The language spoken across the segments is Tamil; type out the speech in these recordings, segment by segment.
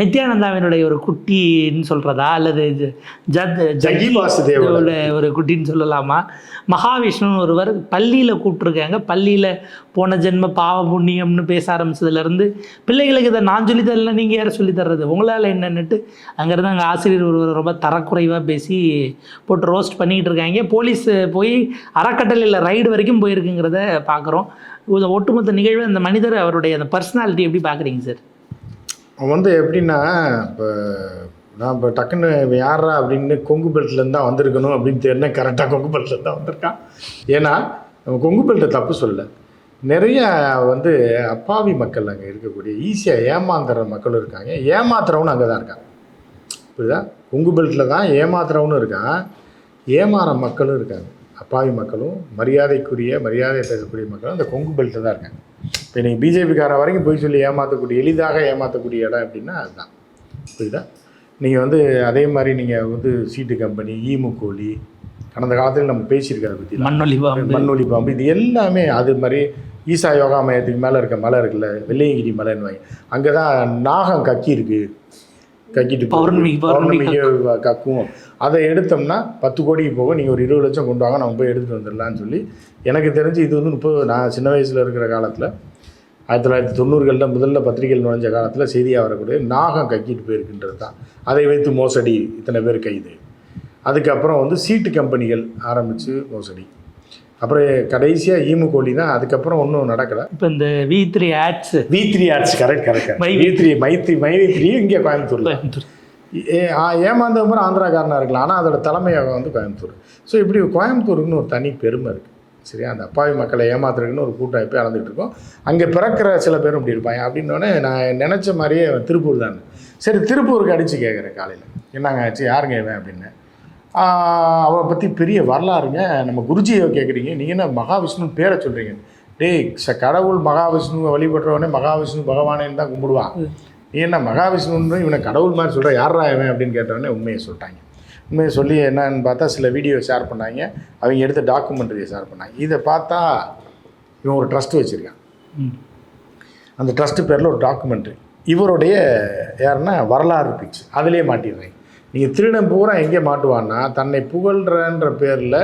நித்யானந்தாவினுடைய ஒரு குட்டின்னு சொல்றதா? அல்லது ஜத் ஜக்கி வாசுதேவோட ஒரு குட்டின்னு சொல்லலாமா? மகாவிஷ்ணுன்னு ஒருவர் பள்ளியில் கூப்பிட்ருக்காங்க பள்ளியில் போன ஜென்ம பாவ புண்ணியம்னு பேச ஆரம்பிச்சதுலேருந்து பிள்ளைகளுக்கு இதை நான் சொல்லி தரல நீங்கள் யார் சொல்லி தர்றது? உங்களால் என்னன்னுட்டு அங்கேருந்து அங்கே ஆசிரியர் ஒருவர் ரொம்ப தரக்குறைவாக பேசி போட்டு ரோஸ்ட் பண்ணிக்கிட்டு இருக்காங்க. போலீஸ் போய் அறக்கட்டளையில் ரைடு வரைக்கும் போயிருக்குங்கிறத பார்க்குறோம் ஒட்டுமொத்த நிகழ்வு அந்த மனிதர் அவருடைய அந்த பர்சனாலிட்டி எப்படி பார்க்குறீங்க சார் அவன் வந்து எப்படின்னா இப்போ நான் இப்போ டக்குன்னு யாரா அப்படின்னு கொங்கு பெல்ட்லேருந்து தான் வந்திருக்கணும் அப்படின்னு தெரிஞ்ச கரெக்டாக கொங்கு பெல்ட்லேருந்து தான் வந்திருக்கான். ஏன்னா அவன் கொங்கு பெல்ட்டை தப்பு சொல்ல நிறைய வந்து அப்பாவி மக்கள் அங்கே இருக்கக்கூடிய ஈஸியாக ஏமாந்துற மக்களும் இருக்காங்க. ஏமாத்துறவனும் அங்கே தான் இருக்கான். புரியுதா? கொங்கு பெல்ட்டில் தான் ஏமாத்துறவனும் இருக்கான். ஏமாற மக்களும் இருக்காங்க. அப்பாவி மக்களும் மரியாதைக்குரிய மரியாதை பேசக்கூடிய மக்களும் அந்த கொங்கு பெல்ட்டில் தான் இருக்காங்க. இப்போ நீங்கள் பிஜேபிக்காரன் வரைக்கும் போய் சொல்லி ஏமாற்றக்கூடிய எளிதாக ஏமாற்றக்கூடிய இடம் அப்படின்னா அதுதான். புரியுதா? நீங்கள் வந்து அதே மாதிரி நீங்கள் வந்து சீட்டு கம்பெனி ஈமுக்கோழி கடந்த காலத்தில் நம்ம பேசியிருக்காரு பற்றி மண்ணொலி பாம்பு. மண்ணொலி பாம்பு இது எல்லாமே அது மாதிரி ஈசா யோகா மையத்துக்கு மேலே இருக்க மலை இருக்குல்ல வெள்ளையங்கிரி மலைன்னு வாங்க அங்கே தான் நாகம் கக்கி இருக்கு கக்கிட்டு. பௌர்ணமி, பௌர்ணமி பௌர்ணமிக்கு கக்கும். அதை எடுத்தோம்னா பத்து கோடிக்கு போக நீங்கள் ஒரு இருபது லட்சம் கொண்டு வாங்க நம்ம போய் எடுத்துகிட்டு வந்துடலாம்னு சொல்லி எனக்கு தெரிஞ்சு இது வந்து முப்பது நான் சின்ன வயசில் இருக்கிற காலத்தில் ஆயிரத்தி தொள்ளாயிரத்தி தொண்ணூறுகளில் முதல்ல பத்திரிகையில் நுழைஞ்ச காலத்தில் செய்தியாக வரக்கூடிய நாகம் கக்கிட்டு போயிருக்குன்றது தான். அதை வைத்து மோசடி இத்தனை பேர் கைது. அதுக்கப்புறம் வந்து சீட்டு கம்பெனிகள் ஆரம்பித்து மோசடி. அப்புறம் கடைசியாக ஈமு கோழி தான். அதுக்கப்புறம் ஒன்றும் நடக்கலை. இப்போ இந்த V three arts V three arts correct correct my V three Maithri மைவி த்ரீ இங்கே கோயம்புத்தூரில். ஏ ஏமாந்தவங்க ஆந்திராக்காரனாக இருக்கலாம். ஆனால் அதோட தலைமையகம் வந்து கோயம்புத்தூர். ஸோ இப்படி கோயம்புத்தூருக்குன்னு ஒரு தனி பெருமை இருக்குது சரியா? அந்த அப்பாவி மக்களை ஏமாத்துறதுக்குன்னு ஒரு கூட்டம் எப்போ இறந்துட்டு இருக்கோம். அங்கே பிறக்கிற சில பேரும் இப்படி இருப்பாங்க. அப்படின்னோடனே நான் நினச்ச மாதிரியே திருப்பூர் தான். சரி திருப்பூருக்கு அடித்து கேட்குறேன் காலையில். என்னங்க ஆச்சு? யாருங்க இவன் அப்படின்னு. அவரை பற்றி பெரிய வரலாறுங்க. நம்ம குருஜியை கேட்குறீங்க நீங்கள் என்ன மகாவிஷ்ணு பேரை சொல்கிறீங்க டேய் ச கடவுள் மகாவிஷ்ணுவை வழிபடுறவனே மகாவிஷ்ணு பகவானேன்னு தான் கும்பிடுவான். நீ என்ன மகாவிஷ்ணுன்னு இவனை கடவுள் மாதிரி சொல்கிற யாரா இவன் அப்படின்னு கேட்டவொடனே உண்மையை சொல்லிட்டாங்க. உண்மையை சொல்லி என்னன்னு பார்த்தா சில வீடியோ ஷேர் பண்ணாங்க. அவங்க எடுத்த டாக்குமெண்ட்ரியை ஷேர் பண்ணாங்க. இதை பார்த்தா இவன் ஒரு ட்ரஸ்ட் வச்சுருக்கான். அந்த ட்ரஸ்ட்டு பேரில் ஒரு டாக்குமெண்ட்ரி இவருடைய யாருன்னா வரலாறு பிக்ஸ் அதிலே மாட்டிடுறேன். நீங்கள் திருடன் பூரா எங்கே மாட்டுவான்னா தன்னை புகழ்கிறன்ற பேரில்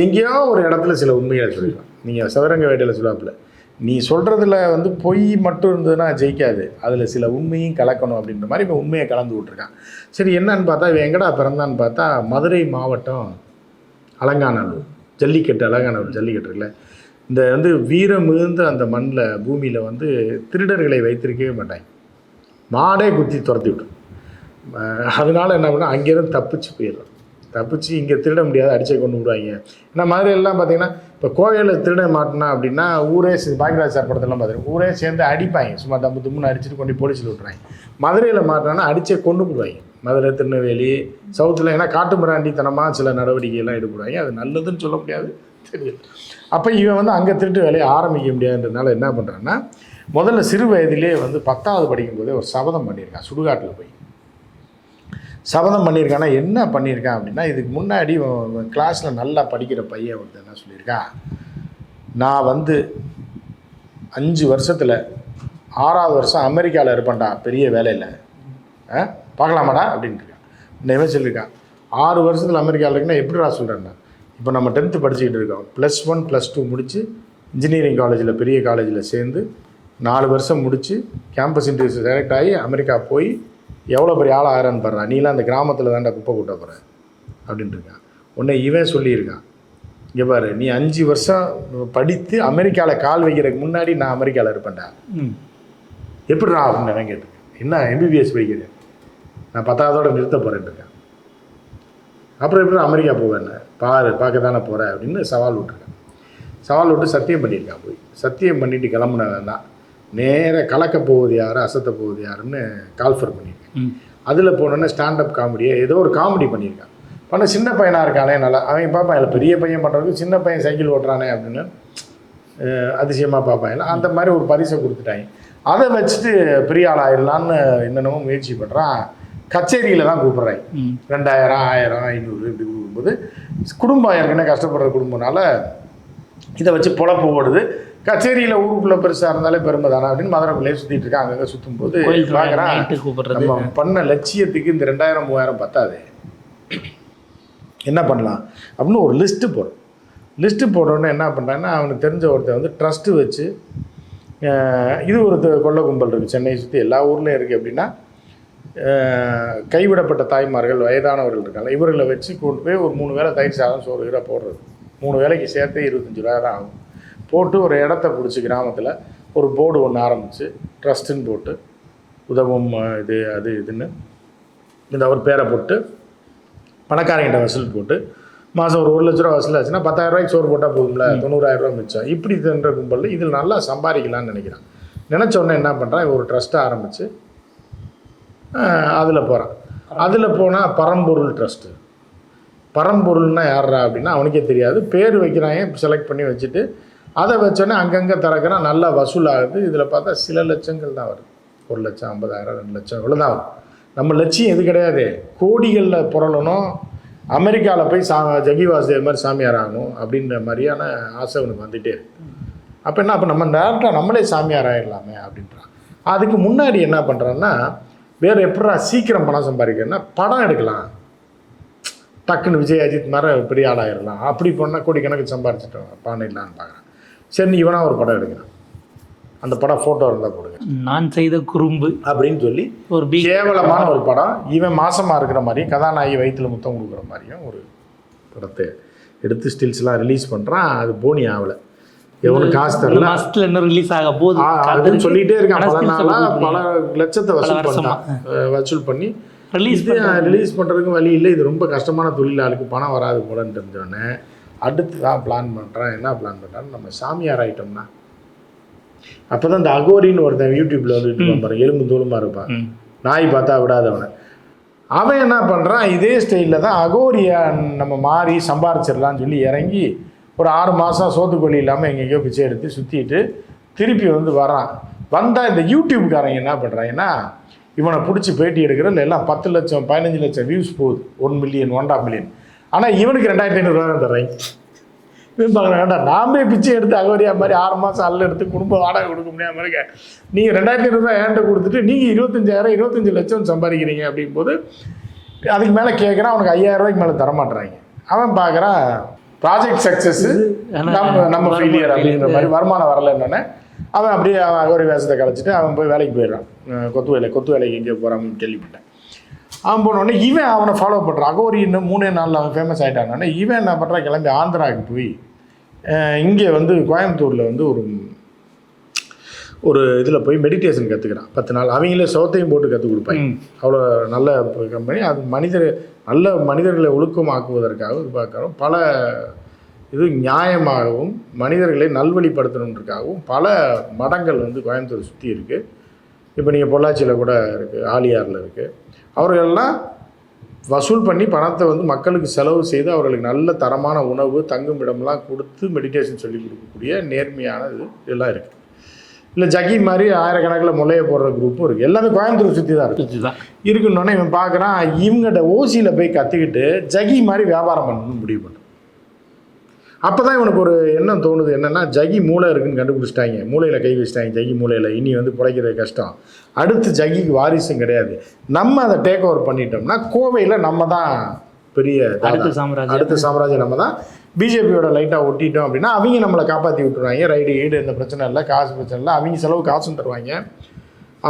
எங்கேயோ ஒரு இடத்துல சில உண்மைகளை சொல்லிடலாம் நீங்கள் சதுரங்க வேட்டையில் சொல்லாப்பில் நீ சொல்கிறதுல வந்து பொய் மட்டும் இருந்ததுன்னா ஜெயிக்காது. அதில் சில உண்மையும் கலக்கணும் அப்படின்ற மாதிரி இப்போ உண்மையை கலந்து விட்ருக்கான் சரி என்னன்னு பார்த்தா இவன் எங்கடா பிறந்தான்னு பார்த்தா மதுரை மாவட்டம் அலங்காநல்லூர் ஜல்லிக்கட்டு அலங்காநல்லூர் ஜல்லிக்கட்டு இல்லை இந்த வந்து வீரம் மிகுந்த அந்த மண்ணில் பூமியில் வந்து திருடர்களை வைத்திருக்கவே மாட்டாங்க. மாடே குத்தி துரத்தி விட்டோம் அதனால் என்ன பண்ணால் அங்கேருந்து தப்பிச்சு போயிடுறோம். தப்பிச்சு இங்கே திருட முடியாது அடிச்சே கொண்டு விடுவாங்க. ஏன்னா மதுரையிலலாம் பார்த்தீங்கன்னா இப்போ கோயிலில் திருட மாட்டினா அப்படின்னா ஊரே சே- பாக்யராஜ் சார் படத்தெல்லாம் பார்த்துருக்கோம் ஊரே சேர்ந்து அடிப்பாங்க. சும்மா தம்பு தும்முன்னு அடிச்சுட்டு கொண்டு போலீஸில் விட்றாங்க மதுரையில் மாட்டினா அடிச்சே கொண்டு விடுவாங்க மதுரை திருநெல்வேலி சவுத்தில் ஏன்னா காட்டு மிராண்டித்தனமாக சில நடவடிக்கைகள்லாம் ஈடுபடுவாங்க அது நல்லதுன்னு சொல்ல முடியாது தெரியுது. அப்போ இவன் வந்து அங்கே திருட்டு வேலையை ஆரம்பிக்க முடியாதுன்றதுனால என்ன பண்ணுறான்னா முதல்ல சிறு வயதிலே வந்து பத்தாவது படிக்கும்போதே ஒரு சபதம் பண்ணியிருக்கான் சுடுகாட்டில் போய். சபதம் பண்ணியிருக்கானா? என்ன பண்ணியிருக்கான் அப்படின்னா இதுக்கு முன்னாடி கிளாஸில் நல்லா படிக்கிற பையன் வந்து என்ன சொல்லியிருக்கான் நான் வந்து அஞ்சு வருஷத்தில் ஆறாவது வருஷம் அமெரிக்காவில் இருப்பேன்டா பெரிய வேலையில். ஆ? பார்க்கலாமாடா? அப்படின்ட்டு இருக்கான். இன்னுமே சொல்லியிருக்கான் ஆறு வருஷத்தில் அமெரிக்காவில் இருக்குன்னா எப்படிடா சொல்கிறேன்னா இப்போ நம்ம டென்த்து படிச்சுக்கிட்டு இருக்கோம். ப்ளஸ் ஒன் ப்ளஸ் டூ முடித்து இன்ஜினியரிங் காலேஜில் பெரிய காலேஜில் சேர்ந்து நாலு வருஷம் முடித்து கேம்பஸ் இன்டர்வியூ செலக்ட் ஆகி அமெரிக்கா போய் எவ்வளோ பெரிய ஆள் ஆகிறான்னு பாடுறான் நீலாம் அந்த கிராமத்தில் தான்டா குப்பை கூட்ட போகிற அப்படின்ட்டு இருக்கான் உன்னை இவன் சொல்லியிருக்கான் இங்கே பாரு நீ அஞ்சு வருஷம் படித்து அமெரிக்காவில் கால் வைக்கிறதுக்கு முன்னாடி நான் அமெரிக்காவில் இருப்பேன்டா. ம். எப்படிடா அப்படின்னு நான் கேட்டிருக்கேன் என்ன எம்பிபிஎஸ் படிக்கிறேன் நான் பத்தாவதோட நிறுத்த போகிறேன் இருக்கேன். அப்புறம் எப்படி அமெரிக்கா போவேன் பாரு பார்க்க தானே போகிறேன் அப்படின்னு சவால் விட்டுருக்கேன் சவால் விட்டு சத்தியம் பண்ணியிருக்கான் போய். சத்தியம் பண்ணிட்டு கிளம்புனவன் தான். நேராக கலக்க போவது யார் அசத்த போவது யாருன்னு கால்ஃபர் பண்ணியிருக்கேன் அதில் போனோன்னே ஸ்டாண்டப் காமெடியை ஏதோ ஒரு காமெடி பண்ணியிருக்கான். பண்ண சின்ன பையனாக இருக்கானே நல்லா அவன் பார்ப்பான் இல்லை பெரிய பையன் பண்ணுறதுக்கு சின்ன பையன் சைக்கிள் ஓட்டுறானே அப்படின்னு அதிசயமாக பார்ப்பான் இல்லை அந்த மாதிரி ஒரு பரிசை கொடுத்துட்டாங்க. அதை வச்சுட்டு பெரிய ஆள் ஆயிடலான்னு என்னென்னமோ முயற்சி பண்ணுறான் கச்சேரியில் தான் கூப்பிட்றாங்க. ம். ரெண்டாயிரம் ஆயிரம் ஐநூறு இப்படி கொடுக்கும்போது குடும்பம் ஏற்கனவே கஷ்டப்படுற குடும்பம்னால இதை வச்சு பொழப்பு ஓடுது. கச்சேரியில் ஊருக்குள்ளே பெருசாக இருந்தாலே பெருமை தானே அப்படின்னு மதுரைக்குள்ளேயே சுற்றிட்டு இருக்கேன் அங்கங்கே சுற்றும் போது பார்க்குறான் நம்ம பண்ண லட்சியத்துக்கு இந்த ரெண்டாயிரம் மூவாயிரம் பத்தாது. என்ன பண்ணலாம்? அப்படின்னு ஒரு லிஸ்ட்டு போடுறோம் லிஸ்ட்டு போட்டோன்னே என்ன பண்ணுறாங்கன்னா அவனுக்கு தெரிஞ்ச ஒருத்தன் வந்து ட்ரஸ்ட்டு வச்சு இது ஒரு கொள்ள கும்பல் இருக்குது சென்னையை சுற்றி எல்லா ஊர்லேயும் இருக்குது அப்படின்னா கைவிடப்பட்ட தாய்மார்கள் வயதானவர்கள் இருக்காங்க. இவர்களை வச்சு கொண்டு போய் ஒரு மூணு வேளை தயிர் சாதம் சோறு கீரை போடுறது. மூணு வேளைக்கு சேர்த்து இருபத்தஞ்சி ரூபா தான் ஆகும். போட்டு ஒரு இடத்த பிடிச்சி கிராமத்தில் ஒரு போர்டு ஒன்று ஆரம்பித்து ட்ரஸ்ட்டுன்னு போட்டு உதவும் இது அது இதுன்னு. இந்த அவர் பேரை போட்டு பணக்காரங்கிட்ட வசூல் போட்டு மாதம் ஒரு ஒரு லட்ச ரூபா வசூல் ஆச்சுன்னா பத்தாயிரம் ரூபாய்க்கு சோறு போட்டால் போதும்ல தொண்ணூறாயிரம் ரூபா மிச்சம். இப்படி தின்ற கும்பலில் இதில் நல்லா சம்பாதிக்கலாம்னு நினைக்கிறான். நினச்ச உடனே என்ன பண்ணுறான் ஒரு ட்ரஸ்ட்டை ஆரம்பித்து அதில் போகிறான் அதில் போனால் பரம்பொருள் ட்ரஸ்ட்டு. பரம்பொருள்னா யாரா அப்படின்னா அவனுக்கே தெரியாது. பேர் வைக்கிறாங்க செலக்ட் பண்ணி வச்சுட்டு அதை வச்சோன்னே அங்கங்கே திறக்கிறான் நல்லா வசூல் ஆகுது இதில் பார்த்தா சில லட்சங்கள் தான் வருது. ஒரு லட்சம் ஐம்பதாயிரம் ரெண்டு லட்சம் இவ்வளோ தான் வரும். நம்ம லட்சியம் எது கிடையாது. கோடிகளில் புரளணும். அமெரிக்காவில் போய் சா ஜகி வாசுதேவ் மாதிரி சாமியார் ஆகணும் அப்படின்ற மாதிரியான ஆசை அவனுக்கு வந்துகிட்டே இருக்கு. அப்போ என்ன அப்போ நம்ம டேரக்டாக நம்மளே சாமியார் ஆகிடலாமே அப்படின்றான். அதுக்கு முன்னாடி என்ன பண்ணுறான்னா வேறு எப்படா சீக்கிரம் பணம் சம்பாதிக்கிறேன்னா படம் எடுக்கலாம். டக்குன்னு விஜய் அஜித் மாதிரி பெரிய ஆளாயிடலாம். அப்படி பண்ணால் கோடிக்கணக்கு சம்பாரிச்சிட்டோம். பண்ணிடலான்னு பார்க்குறேன். சரி இவனா ஒரு படம் எடுக்கிறான். அந்த படம் ஃபோட்டோ இருந்தால் கொடுங்க நான் செய்த குறும்பு. அப்படின்னு சொல்லி ஒரு கேவலமான ஒரு படம். இவன் மாசமா இருக்கிற மாதிரியும் கதாநாயகி வயிற்றுல முத்தம் கொடுக்குற மாதிரியும் ஒரு படத்தை எடுத்து ஸ்டில்ஸ்லாம் ரிலீஸ் பண்ணுறான் அது போனி ஆகலை. எவனுக்கு காசு தரல. மாசத்துல இன்னும் ரிலீஸ் ஆக போகுது? அதுன்னு சொல்லிட்டே இருக்கான். பல பல லட்சத்தை வசூல் அஹ், வசூல் பண்ணி ரிலீஸ் ரிலீஸ் பண்ணுறதுக்கு வழி இல்லை. இது ரொம்ப கஷ்டமான தொழிலாளுக்கு பணம் வராது போலன்னு தெரிஞ்சோடனே அடுத்து தான் பிளான் பண்ணுறான் என்ன பிளான் பண்ணுறான்னு நம்ம சாமியார் ஆயிட்டோம்னா. அப்போ தான் இந்த அகோரின்னு ஒருத்தன் யூடியூப்பில் வந்துட்டு இருப்பான் பாருங்க எலும்பு தூளமாக இருப்பான். நாய் பார்த்தா விடாதவனை. அவன் என்ன பண்ணுறான் இதே ஸ்டைலில் தான் அகோரியை நம்ம மாறி சம்பாரிச்சிடலாம்னு சொல்லி இறங்கி ஒரு ஆறு மாதம் சோத்துக்கொல்லி இல்லாமல் எங்கெங்கேயோ பிச்சை எடுத்து சுற்றிட்டு திருப்பி வந்து வரான் வந்தால் இந்த யூடியூப்காரங்க என்ன பண்ணுறாங்கன்னா இவனை பிடிச்சி பேட்டி எடுக்கிறதுல எல்லாம் பத்து லட்சம் பதினஞ்சு லட்சம் வியூஸ் போகுது. ஒன் மில்லியன் ஒன்றா மில்லியன் ஆனால் இவனுக்கு ரெண்டாயிரத்தி ஐநூறுரூவா தான் தர்றாங்க இவன் பார்க்குறேன் வேண்டாம் நாமே பிச்சை எடுத்து அகோரியா மாதிரி ஆறு மாதம் அல்ல எடுத்து குடும்ப வாடகை கொடுக்க முடியாம இருக்க. நீங்கள் ரெண்டாயிரத்தி ஐநூறுரூவா ஏன்ட்ட கொடுத்துட்டு நீங்கள் இருபத்தஞ்சாயிரம் இருபத்தஞ்சு லட்சம் சம்பாதிக்கிறீங்க அப்படிங்கும்போது அதுக்கு மேலே கேட்குறான் அவனுக்கு ஐயாயிரம் ரூபாய்க்கு மேலே தரமாட்டுறாங்க அவன் பார்க்குறான் ப்ராஜெக்ட் சக்ஸஸ் நம்ம நம்ம ஃபெயிலியர் அப்படிங்கிற failure. மாதிரி வருமானம் வரலன்னொன்னே அவன் அப்படியே அவன் அகோரி வேஷத்தை கலைச்சிட்டு அவன் போய் வேலைக்கு போயிடுறான். கொத்து வேலை கொத்து வேலைக்கு எங்கேயோ போகிறான்னு கேள்விப்பட்டேன். அவன் போனோடனே இவன் அவனை ஃபாலோ பண்ணுறான் அகோரி இன்னும் மூணே நாளில் அவன் ஃபேமஸ் ஆகிட்டானே இவன் என்ன பண்ணுறான் கிளம்பி ஆந்திராவுக்கு போய் இங்கே வந்து கோயம்புத்தூரில் வந்து ஒரு ஒரு இதில் போய் மெடிடேஷன் கற்றுக்கிறான் பத்து நாள். அவங்களே சோத்தையும் போட்டு கற்றுக் கொடுப்பாங்க. அவ்வளோ நல்ல கம்பெனி அது மனிதர் நல்ல மனிதர்களை ஒழுக்கமாக்குவதற்காக இது பார்க்குறோம். பல இது நியாயமாகவும் மனிதர்களை நல்வழிப்படுத்தணுன்றதுக்காகவும் பல மடங்கள் வந்து கோயம்புத்தூர் சுற்றி இருக்குது இப்போ நீங்கள் பொள்ளாச்சியில் கூட இருக்குது ஆலியாரில் இருக்குது அவர்களெல்லாம் வசூல் பண்ணி பணத்தை வந்து மக்களுக்கு செலவு செய்து அவர்களுக்கு நல்ல தரமான உணவு தங்கும் இடம்லாம் கொடுத்து மெடிடேஷன் சொல்லி கொடுக்கக்கூடிய நேர்மையான இது இதெல்லாம் இருக்குது இல்லை ஜகி மாதிரி ஆயிரக்கணக்கில் முளைய போடுற குரூப்பும் இருக்குது எல்லாமே கோயம்புத்தூர் சுற்றி தான் இருக்குது இதுதான் இருக்குன்னொன்னே இவன் பார்க்குறான் இவங்ககிட்ட ஓசியில் போய் கற்றுக்கிட்டு ஜகி மாதிரி வியாபாரம் பண்ணணும்னு முடிவு பண்ணுறான் அப்போ தான் இவனுக்கு ஒரு எண்ணம் தோணுது. என்னென்னா ஜகி மூளை இருக்குன்னு கண்டுபிடிச்சிட்டாங்க. மூளையில் கை வச்சிட்டாங்க. ஜகி மூளையில். இனி வந்து பிழைக்கிறது கஷ்டம். அடுத்து ஜகிக்கு வாரிசும் கிடையாது. நம்ம அதை டேக் ஓவர் பண்ணிட்டோம்னா கோவையில் நம்ம தான் பெரிய தாதா. அடுத்த சாம்ராஜ்யம். அடுத்த சாம்ராஜ்யம் நம்ம தான். பிஜேபியோட லைட்டாக ஒட்டிட்டோம் அப்படின்னா அவங்க நம்மளை காப்பாற்றி விட்டுருவாங்க. ரைடு ஈடு எந்த பிரச்சனை இல்லை காசு பிரச்சனை இல்லை அவங்க செலவு காசும் தருவாங்க.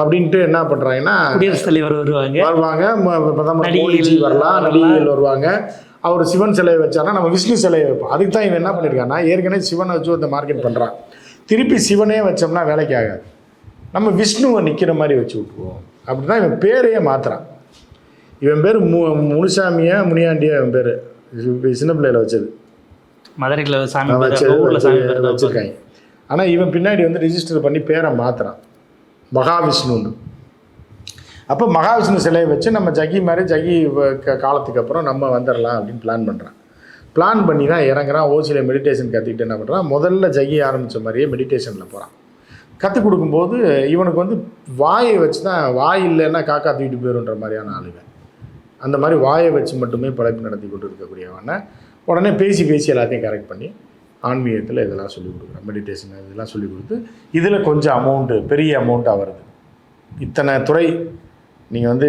அப்படின்ட்டு என்ன பண்ணுறாங்கன்னா குடியரசுத் தலைவர் வருவாங்க. வருவாங்க. பிரதமர் வரலாம். நடிகைகள் வருவாங்க. அவர் சிவன் சிலையை வச்சாருன்னா நம்ம விஷ்ணு சிலையை வைப்போம். அதுக்கு தான் இவன் என்ன பண்ணியிருக்கான்னா ஏற்கனவே சிவனை வச்சு ஒருத்த மார்க்கெட் பண்ணுறான் திருப்பி சிவனே வச்சோம்னா வேலைக்கு ஆகாது. நம்ம விஷ்ணுவை நிற்கிற மாதிரி வச்சு விட்டுருவோம். அப்படி தான் இவன் பேரையே மாத்துறான். இவன் பேர் மு முனுசாமியா முனியாண்டியா இவன் பேர். சின்ன பிள்ளையில வச்சது. மதுரையில் சாமி வச்சிருக்காங்க. ஆனால் இவன் பின்னாடி வந்து ரிஜிஸ்டர் பண்ணி பேரை மாத்துறான். மகாவிஷ்ணுன்னு. அப்போ மகாவிஷ்ணு சிலையை வச்சு நம்ம ஜகி மாதிரி ஜகி க- காலத்துக்கு அப்புறம் நம்ம வந்துடலாம் அப்படின்னு பிளான் பண்ணுறான் பிளான் பண்ணி தான் இறங்குறான். ஓசியில் மெடிடேஷன் கற்றுக்கிட்டு என்ன பண்ணுறான் முதல்ல ஜகி ஆரம்பித்த மாதிரியே மெடிடேஷனில் போகிறான் கற்றுக் கொடுக்கும்போது இவனுக்கு வந்து வாயை வச்சு தான் வாய் இல்லைன்னா காக்கா தூக்கிட்டு போயிருன்ற மாதிரியான ஆளுங்க. அந்த மாதிரி வாயை வச்சு மட்டுமே படைப்பு நடத்தி கொண்டு இருக்கக்கூடியவன உடனே பேசி பேசி எல்லாத்தையும் கரெக்ட் பண்ணி ஆன்மீகத்தில் இதெல்லாம் சொல்லிக் கொடுக்குறேன். மெடிடேஷன் இதெல்லாம் சொல்லிக் கொடுத்து இதில் கொஞ்சம் அமௌண்ட்டு பெரிய அமௌண்ட்டாக வருது. இத்தனை துறை நீங்கள் வந்து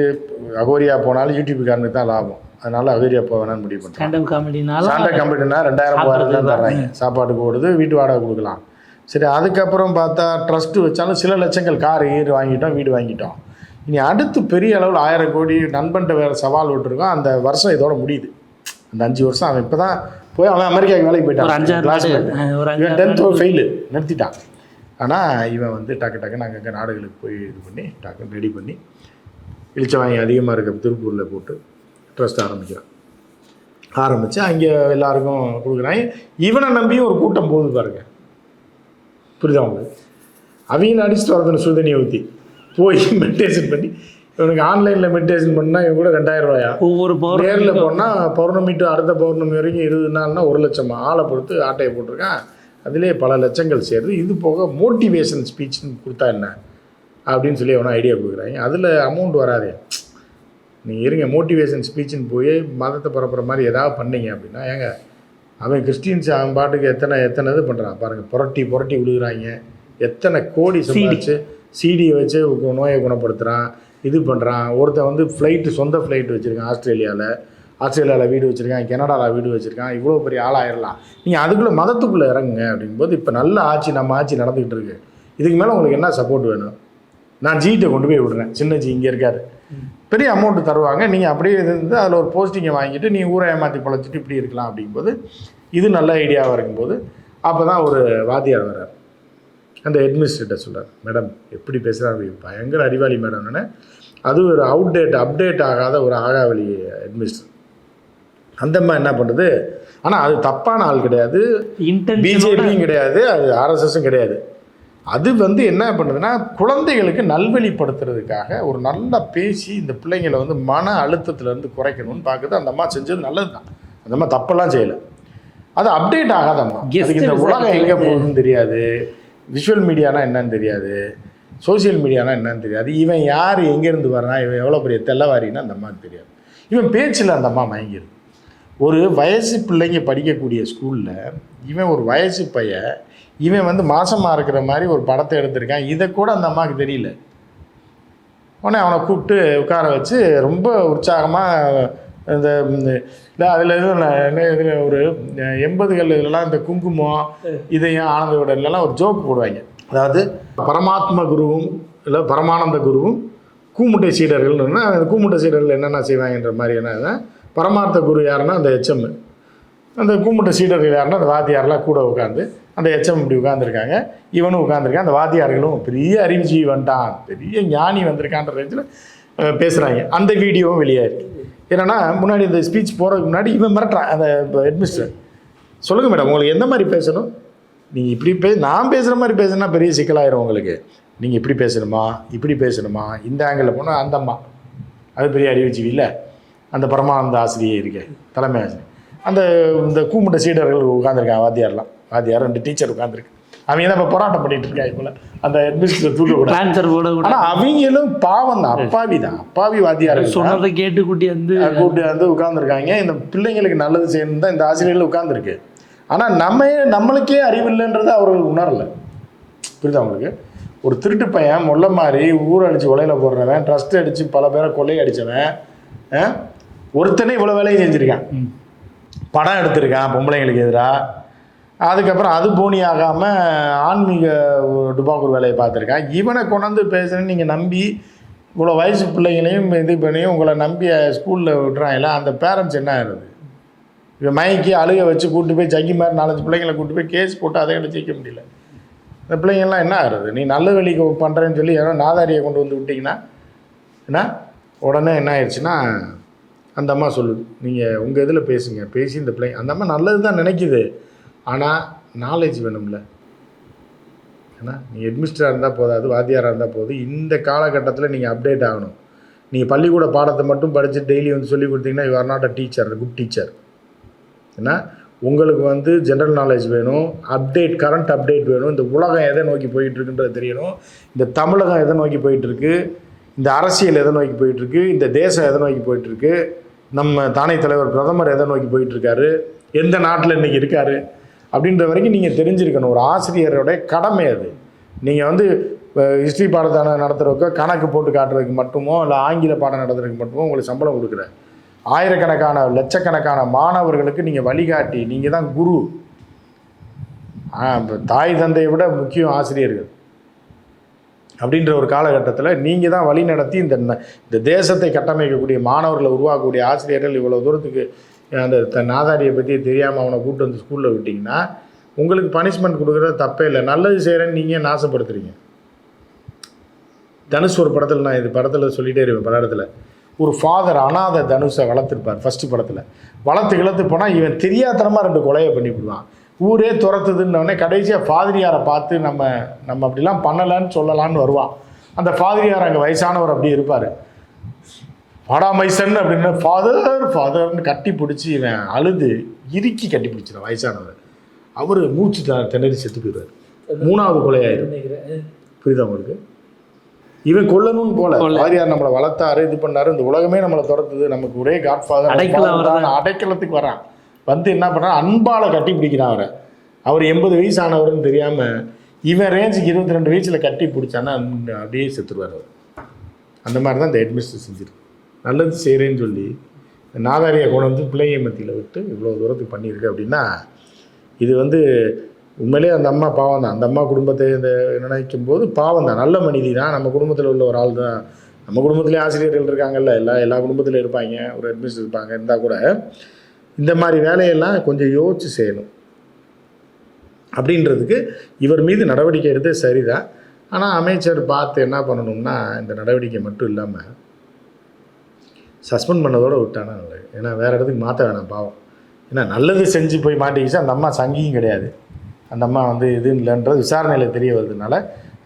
அகோரியா போனாலும் யூடியூப்காரனுக்கு தான் லாபம். அதனால அகோரியா போக வேணாம்னு முடிவு பண்ணுறேன் ஸ்டாண்டப் காமெடினால சாண்டா கம்பெனினா ரெண்டாயிரம் மூவாயிரம் தான் தர்றாங்க. சாப்பாட்டுக்கு ஓடுது வீட்டு வாடகை கொடுக்கலாம். சரி அதுக்கப்புறம் பார்த்தா ட்ரஸ்ட் வச்சாலும் சில லட்சங்கள் கார் ஈர் வாங்கிட்டோம் வீடு வாங்கிட்டோம். இனி அடுத்து பெரிய அளவில் ஆயிரம் கோடி நண்பன்ட்ட வேறு சவால் விட்டுருக்கோம். அந்த வருஷம் இதோட முடியுது. அந்த அஞ்சு வருஷம் அவன் இப்போ தான் போய் அவன் அமெரிக்காவுக்கு வேலைக்கு போயிட்டான். இவன் டென்த்து ஃபெயிலு நிறுத்திட்டான். ஆனால் இவன் வந்து டக்கு டக்குன்னு அங்கங்கே நாடுகளுக்கு போய் இது பண்ணி டக்குன்னு ரெடி பண்ணி இளிச்சவாங்கி அதிகமாக இருக்க திருப்பூரில் போட்டு ட்ரஸ்ட் ஆரம்பிக்கிறான் ஆரம்பித்து அங்கே எல்லாருக்கும் கொடுக்குறாங்க. இவனை நம்பியும் ஒரு கூட்டம் போகுது பாருங்க. புரியுதா உங்களுக்கு? அவங்க அடிச்சுட்டு வரதுன்னு சுடுதண்ணியை ஊற்றி போய் மெடிடேஷன் பண்ணி இவனுக்கு ஆன்லைனில் மெடிடேஷன் பண்ணால் இவன் கூட ரெண்டாயிரம் ரூபாயா? ஒவ்வொரு நேரில் போனால் பௌர்ணமி டு அடுத்த பௌர்ணமி வரைக்கும் இருபது நாள்னா ஒரு லட்சம் ஆளை பொறுத்து ஆட்டையை போட்டிருக்கான். அதிலே பல லட்சங்கள் சேருது. இது போக மோட்டிவேஷன் ஸ்பீச்னு கொடுத்தா என்ன? அப்படின்னு சொல்லி அவனை ஐடியா கொடுக்குறாங்க. அதில் அமௌண்ட் வராதே. நீங்கள் இருங்க மோட்டிவேஷன் ஸ்பீச்சுன்னு போய் மதத்தை பரப்புற மாதிரி ஏதாவது பண்ணீங்க அப்படின்னா ஏங்க அவன் கிறிஸ்டின்ஸ் அவன் பாட்டுக்கு எத்தனை எத்தனை இது பண்ணுறான் பாருங்கள் புரட்டி புரட்டி விழுகிறாங்க எத்தனை கோடி சம்பாதிச்சு சிடியை வச்சு நோயை குணப்படுத்துகிறான் இது பண்ணுறான் ஒருத்தன் வந்து ஃப்ளைட்டு சொந்த ஃப்ளைட் வச்சுருக்கான் ஆஸ்திரேலியாவில் ஆஸ்திரேலியாவில் வீடு வச்சுருக்கான் கனடாவில் வீடு வச்சுருக்கான். இவ்வளோ பெரிய ஆளாயிரலாம் நீங்கள் அதுக்குள்ளே மதத்துக்குள்ளே இறங்குங்க அப்படிங்கும்போது இப்போ நல்ல ஆட்சி நம்ம ஆட்சி நடந்துக்கிட்டு இருக்கு. இதுக்கு மேலே உங்களுக்கு என்ன சப்போர்ட் வேணும்? நான் ஜிகிட்ட கொண்டு போய் விடுறேன். சின்ன ஜி இங்கே இருக்காரு. பெரிய அமௌண்ட்டு தருவாங்க. நீங்கள் அப்படியே இருந்து அதில் ஒரு போஸ்டிங்கை வாங்கிட்டு நீ ஊரை ஏமாற்றி பொழைச்சிட்டு இப்படி இருக்கலாம் அப்படிங்கும்போது இது நல்ல ஐடியாவாக இருக்கும்போது அப்போ தான் ஒரு வாத்தியார் வர்றார். அந்த ஹெட்மினிஸ்ட்ரேட்டர் சொல்றார் மேடம் எப்படி பேசுகிறாரு பயங்கர அறிவாளி மேடம்னு அது ஒரு அவுடேட் அப்டேட் ஆகாத ஒரு ஆகாவளி ஹெட்மினிஸ்டர் அந்த அம்மா என்ன பண்ணுறது ஆனால் அது தப்பான ஆள் கிடையாது. பிஜேபியும் கிடையாது. அது ஆர்எஸ்எஸும் கிடையாது. அது வந்து என்ன பண்ணுதுன்னா குழந்தைகளுக்கு நல்வழிப்படுத்துறதுக்காக ஒரு நல்லா பேசி இந்த பிள்ளைங்களை வந்து மன அழுத்தத்திலேருந்து குறைக்கணும்னு பார்க்குது அந்த அம்மா செஞ்சது நல்லது தான் அந்த அம்மா தப்பெல்லாம் செய்யலை. அது அப்டேட் ஆகாதம்மா. அதுக்கு இந்த உலகம் எங்கே போகுதுன்னு தெரியாது. விஷுவல் மீடியானா என்னன்னு தெரியாது. சோஷியல் மீடியானா என்னன்னு தெரியாது. இவன் யார் எங்கேருந்து வரான் இவன் எவ்வளோ பெரிய தெல்லவாரின்னு அந்த அம்மாவுக்கு தெரியாது. இவன் பேச்சில் அந்த அம்மா மயங்கிருது. ஒரு வயசு பிள்ளைங்க படிக்கக்கூடிய ஸ்கூலில் இவன் ஒரு வயசு பையன் இவன் வந்து மாசமாக இருக்கிற மாதிரி ஒரு படத்தை எடுத்திருக்கான். இதை கூட அந்த அம்மாவுக்கு தெரியல. உடனே அவனை கூப்பிட்டு உட்கார வச்சு ரொம்ப உற்சாகமாக இந்த இல்லை அதில் எதுவும் என்ன இதில் ஒரு எண்பதுகள் இதுலலாம் இந்த குங்குமம் இதையும் ஆனந்த விடலாம் ஒரு ஜோக் போடுவாங்க. அதாவது பரமாத்ம குருவும் இல்லை பரமானந்த குருவும் கூமுட்டை சீடர்கள்னு அந்த கூமுட்டை சீடர்கள் என்னென்ன செய்வாங்கன்ற மாதிரி என்ன பரமார்த்த குரு யாருன்னா அந்த எச்எம் அந்த கூமுட்டை சீடர்கள் யாருன்னா அந்த வாத்தியாரெலாம் கூட உட்காந்து அந்த எச்சம் இப்படி உட்காந்துருக்காங்க இவனும் உட்காந்துருக்கான் அந்த வாத்தியார்களும் பெரிய அறிவுஜீவி வந்துட்டான் பெரிய ஞானி வந்திருக்கான்ற ரேஞ்சில் பேசுகிறாங்க அந்த வீடியோவும் வெளியாயிருக்கு. என்னன்னா முன்னாடி இந்த ஸ்பீச் போகிறதுக்கு முன்னாடி இவன் மிரட்டுறான் அந்த ஹெட்மிஸ்டர் சொல்லுங்கள் மேடம் உங்களுக்கு எந்த மாதிரி பேசணும்? நீங்கள் இப்படி பே நான் பேசுகிற மாதிரி பேசுனா பெரிய சிக்கலாயிரும் உங்களுக்கு. நீங்கள் இப்படி பேசணுமா? இப்படி பேசணுமா? இந்த ஆங்கிளில் போனால் அந்த அம்மா. அது பெரிய அறிவுஜீவி இல்லை. அந்த பரமானந்த ஆசிரியை இருக்கு தலைமை ஆசிரியர் அந்த இந்த கூமுட்ட சீடர்கள் உட்காந்துருக்காங்க வாத்தியார்லாம். வாத்தியார் ரெண்டு டீச்சர் உட்காந்துருக்கு அவங்க தான் இப்போ போராட்டம் பண்ணிட்டு இருக்காங்க போல. அந்த ஹெட்மிஸ்டர் தூக்க கூட. ட்ரான்ஸ்ஃபர் போட கூட. ஆனால் அவங்களும் பாவம் தான். அப்பாவி தான். அப்பாவி வாத்தியார்கள் தான். சொன்னதை கேட்டு குட்டி வந்து கூப்பிட்டு வந்து உட்காந்துருக்காங்க இந்த பிள்ளைங்களுக்கு நல்லது செய்யணும் தான் இந்த ஆசிரியர்கள் உட்காந்துருக்கு ஆனால் நம்ம நம்மளுக்கே அறிவு இல்லைன்றதை அவர்கள் உணரலை. புரியுதா உங்களுக்கு? ஒரு திருட்டு பையன் முல்லை மாதிரி ஊர் அடித்து உலையில போடுறவன் ட்ரஸ்ட் அடித்து பல பேரை கொள்ளை அடித்தவன் ஒருத்தனே இவ்வளோ வேலையும் செஞ்சுருக்கான். படம் எடுத்திருக்கான் பொம்பளைங்களுக்கு எதிராக அதுக்கப்புறம் அது போனி ஆகாமல் ஆன்மீக டுபாக்கூர் வேலையை பார்த்துருக்கேன். இவனை கொண்டாந்து பேசுகிறேன்னு நீங்கள் நம்பி இவ்வளோ வயசு பிள்ளைங்களையும் இது பண்ணி உங்களை நம்பி ஸ்கூலில் விட்றாங்கல்ல அந்த பேரண்ட்ஸ் என்ன ஆயிருது இவன் மயக்கி அழுக வச்சு கூட்டு போய் ஜங்கி மாதிரி நாலஞ்சு பிள்ளைங்களை கூட்டு போய் கேஸ் போட்டு அதை எடுத்து ஜெயிக்க முடியல. இந்த பிள்ளைங்கள்லாம் என்ன ஆகுறது? நீ நல்ல வழிக்கு பண்ணுறேன்னு சொல்லி ஏன்னா நாதாரியை கொண்டு வந்து விட்டிங்கன்னா என்ன? உடனே என்ன ஆயிடுச்சுன்னா அந்த அம்மா சொல்லுது நீங்கள் உங்கள் இதில் பேசுங்க பேசி இந்த பிள்ளைங்க அந்த அம்மா நல்லது தான் நினைக்குது. ஆனால் நாலேஜ் வேணும்ல. ஏன்னா நீ ஹெட்மிஸ்டராக இருந்தால் போதாது வாத்தியாராக இருந்தால் போதும். இந்த காலகட்டத்தில் நீங்கள் அப்டேட் ஆகணும். நீங்கள் பள்ளிக்கூட பாடத்தை மட்டும் படித்து டெய்லி வந்து சொல்லி கொடுத்தீங்கன்னா you are not a teacher good teacher ஏன்னா உங்களுக்கு வந்து ஜென்ரல் நாலேஜ் வேணும் அப்டேட் கரண்ட் அப்டேட் வேணும். இந்த உலகம் எதை நோக்கி போயிட்டுருக்குன்றது தெரியணும். இந்த தமிழகம் எதை நோக்கி போயிட்டுருக்கு? இந்த அரசியல் எதை நோக்கி போயிட்டுருக்கு? இந்த தேசம் எதை நோக்கி போயிட்டுருக்கு? நம்ம தானே தலைவர் பிரதமர் எதை நோக்கி போயிட்டுருக்காரு? எந்த நாட்டில் இன்னைக்கு இருக்காரு? அப்படின்ற வரைக்கும் நீங்கள் தெரிஞ்சிருக்கணும். ஒரு ஆசிரியரோட கடமை அது. நீங்கள் வந்து ஹிஸ்ட்ரி பாடத்தை நடத்துகிறதுக்கோ கணக்கு போட்டு காட்டுறதுக்கு மட்டுமோ இல்லை ஆங்கில பாடம் நடத்துறதுக்கு மட்டுமோ உங்களுக்கு சம்பளம் கொடுக்குற ஆயிரக்கணக்கான லட்சக்கணக்கான மாணவர்களுக்கு நீங்கள் வழிகாட்டி நீங்கள் தான் குரு. தாய் தந்தையை விட முக்கியம் ஆசிரியர்கள். அப்படின்ற ஒரு காலகட்டத்தில் நீங்கள் தான் வழி நடத்தி இந்த இந்த தேசத்தை கட்டமைக்கக்கூடிய மாணவர்களை உருவாக்கக்கூடிய ஆசிரியர்கள் இவ்வளோ தூரத்துக்கு அந்த த- நாதாரியை பற்றி தெரியாமல் அவனை கூப்பிட்டு வந்து ஸ்கூலில் விட்டிங்கன்னா உங்களுக்கு பனிஷ்மெண்ட் கொடுக்குறது தப்பே இல்லை. நல்லது செய்கிறேன்னு நீங்கள் நாசப்படுத்துறீங்க தனுஷ் ஒரு படத்தில் நான் இது படத்தில் சொல்லிகிட்டே இருப்பேன் பல இடத்துல. ஒரு ஃபாதர் அனாதை தனுஷை வளர்த்துருப்பார் ஃபஸ்ட்டு படத்தில். வளர்த்து கிளத்து போனால் இவன் தெரியாதனமாக ரெண்டு கொலையை பண்ணிவிடுவான் ஊரே துரத்துதுன்னொடனே கடைசியாக ஃபாதிரியாரை பார்த்து நம்ம நம்ம அப்படிலாம் பண்ணலான்னு சொல்லலான்னு வருவான். அந்த ஃபாதிரியார் அங்கே வயசானவர் அப்படி இருப்பார். வாடா மைசன் அப்படின்னு ஃபாதர் ஃபாதர்னு கட்டி பிடிச்சி இவன் அழுது இறுக்கி கட்டி பிடிச்சிடும் வயசானவர் அவர் மூச்சு த- திணறி செத்து போயிடுவார். மூணாவது கொலையாயிரும். புரியுதா உங்களுக்கு? இவன் கொல்லணும்னு போல. வாரியார் நம்மளை வளர்த்தாரு இது பண்ணாரு இந்த உலகமே நம்மளை துரத்துது. நமக்கு ஒரே காட்ஃபாதர். அடைக்கலத்துக்கு வரான். வந்து என்ன பண்ணுறான் அன்பால கட்டி பிடிக்கிறான் அவரை. அவர் எண்பது வயசு ஆனவர்னு தெரியாம இவன் ரேஞ்சுக்கு இருபத்தி ரெண்டு வயசுல கட்டி பிடிச்சான்னா அப்படியே செத்துருவார் அவர். அந்த மாதிரி தான் இந்த ஹெட்மிஸ்டர் செஞ்சிருக்கு. நல்லது செய்கிறேன்னு சொல்லி நாதாரியை கொண்டு வந்து பிள்ளைங்க மத்தியில் விட்டு இவ்வளோ தூரத்துக்கு பண்ணியிருக்கு அப்படின்னா இது வந்து உண்மையிலே அந்த அம்மா பாவம் தான் அந்த அம்மா குடும்பத்தை இந்த நினைக்கும் போது பாவம் தான் நல்ல மனிதி தான் நம்ம குடும்பத்தில் உள்ள ஒரு ஆள் தான் நம்ம குடும்பத்திலே ஆசிரியர்கள் இருக்காங்கல்ல எல்லா எல்லா குடும்பத்திலும் இருப்பாங்க. ஒரு அட்மினிஸ்டர் இருப்பாங்க இருந்தால் கூட இந்த மாதிரி வேலையெல்லாம் கொஞ்சம் யோசிச்சு செய்யணும். அப்படின்றதுக்கு இவர் மீது நடவடிக்கை எடுத்தது சரிதான். ஆனால் அமைச்சர் பார்த்து என்ன பண்ணணும்னா இந்த நடவடிக்கை மட்டும் இல்லாமல் சஸ்பெண்ட் பண்ணதோட விட்டானா நல்லது ஏன்னா வேறு இடத்துக்கு மாற்ற வேணாம் பாவம். ஏன்னா நல்லது செஞ்சு போய் மாட்டிக்கிச்சு. அந்த அம்மா சங்கியும் கிடையாது. அந்த அம்மா வந்து இது இல்லைன்றது விசாரணையில் தெரிய வருதுனால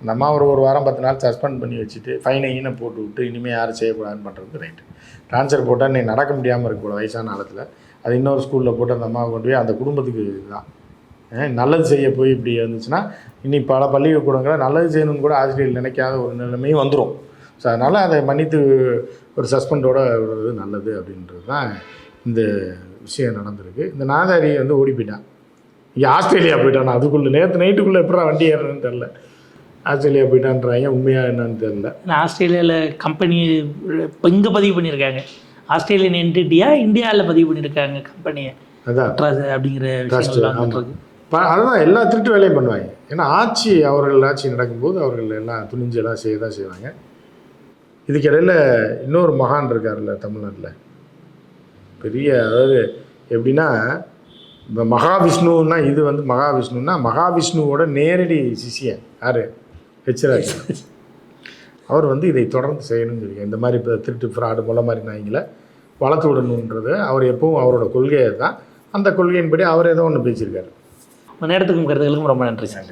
அந்த அம்மா ஒரு ஒரு வாரம் பத்து நாள் சஸ்பெண்ட் பண்ணி வச்சுட்டு ஃபைனை ஈனை போட்டு விட்டு இனிமேல் யாரும் செய்யக்கூடாதுன்னு பண்ணுறது ரைட்டு ட்ரான்ஸ்ஃபர் போட்டால் நீ நடக்க முடியாமல் இருக்க வயசான காலத்தில் அது இன்னொரு ஸ்கூலில் போட்டு அந்த அம்மாவை கொண்டு போய் அந்த குடும்பத்துக்கு இதுதான். நல்லது செய்ய போய் இப்படி இருந்துச்சுன்னா இனி பல பள்ளிக்கூடங்களை நல்லது செய்யணும்னு கூட ஆசிரியர் நினைக்காத ஒரு நிலைமையும் வந்துடும் ஸோ அதனால் அதை மன்னித்து ஒரு சஸ்பெண்டோட விடுறது நல்லது அப்படின்றது தான் இந்த விஷயம் நடந்திருக்கு. இந்த நாதாரி வந்து ஓடி போயிட்டான். இங்கே ஆஸ்திரேலியா போயிட்டான். அதுக்குள்ளே நேற்று நைட்டுக்குள்ளே எப்படா வண்டி ஏறணும்னு தெரில ஆஸ்திரேலியா போயிட்டான்றாங்க. உண்மையாக என்னன்னு தெரில ஆஸ்திரேலியாவில் கம்பெனி இப்போ இங்கே பதிவு பண்ணியிருக்காங்க. ஆஸ்திரேலியன் என்டிட்டியா இந்தியாவில் பதிவு பண்ணியிருக்காங்க கம்பெனியை அதான். அப்படிங்கிற அதுதான் எல்லா திருட்டு வேலையும் பண்ணுவாங்க. ஏன்னா ஆட்சி அவர்கள் ஆட்சி நடக்கும்போது அவர்கள் எல்லாம் துணிஞ்சு எல்லாம் செய்ய தான் செய்வாங்க. இதுக்கிடையில் இன்னொரு மகான் இருக்கார்ல தமிழ்நாட்டில். பெரிய அதாவது எப்படின்னா இப்போ மகாவிஷ்ணுன்னா இது வந்து மகாவிஷ்ணுன்னா மகாவிஷ்ணுவோட நேரடி சிஷியன் யார்? ஹெச்ராஜ். அவர் வந்து இதை தொடர்ந்து செய்யணும்னு சொல்லி இந்த மாதிரி இப்போ திருட்டு ஃப்ராடு முள்ள மாதிரி நாய்ங்களை வளர்த்து விடணுன்றது அவர் எப்பவும் அவரோட கொள்கையை தான் அந்த கொள்கையின்படி அவர் ஏதோ ஒன்று பேசியிருக்காரு. நேரத்துக்கும் கருத்துக்களுக்கும் ரொம்ப நன்றி சார்.